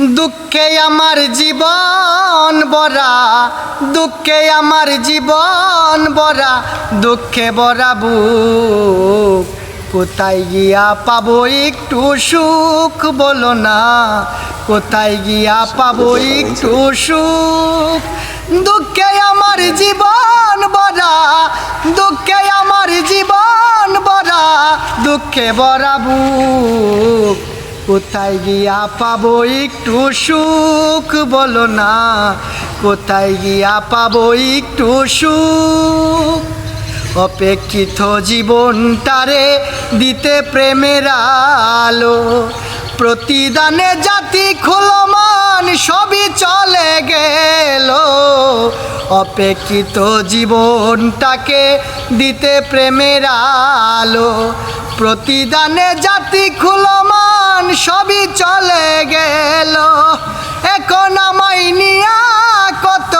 দুঃখে আমার জীবন বরা দুঃখে আমার জীবন বরা দুঃখে বরা বুক। কোথায় গিয়া পাবো একটু সুখ বলো না, কোথায় গিয়া পাবো একটু সুখ? দুঃখে আমার জীবন বরা দুঃখে আমার জীবন বরা দুঃখে বরা বুক। কোথায় গিয়া পাবো একটু সুখ? বলো না। কোথায় গিয়া পাবো একটু সুখ? অপেক্ষিত জীবনটারে দিতে প্রেমের আলো। প্রতিদানে জাতি খুলমান, সবই চলে গেল। অপেক্ষিত জীবনটাকে দিতে প্রেমের আলো। প্রতিদানে জাতি খুলমান সবই চলে গেল। এখন আমায় নিয়া কত,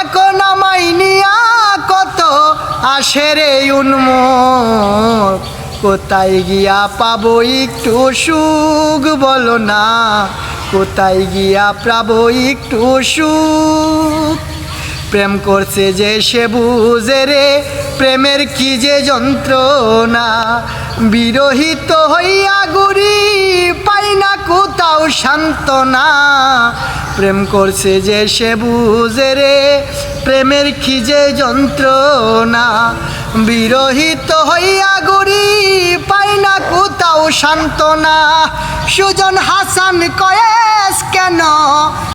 এখন আমায় নিয়া কত আসে রে উন্মুখ কোথায় গিয়া পাবো একটু সুখ বলো না, কোথায় গিয়া পাবো একটু সুখ? প্রেম করছে যে সে বুঝে রে, প্রেমের কি যে যন্ত্রণা। বিরহিত হইয়া গুরি পাই না কোথাও সান্ত্বনা। প্রেম করছে যে সে বুঝে রে, প্রেমের খিজে যন্ত্রণা। বিরহিত হইয়া গড়ি পাই না কোথাও সান্ত্বনা। সুজন হাসান কয়েস কেন?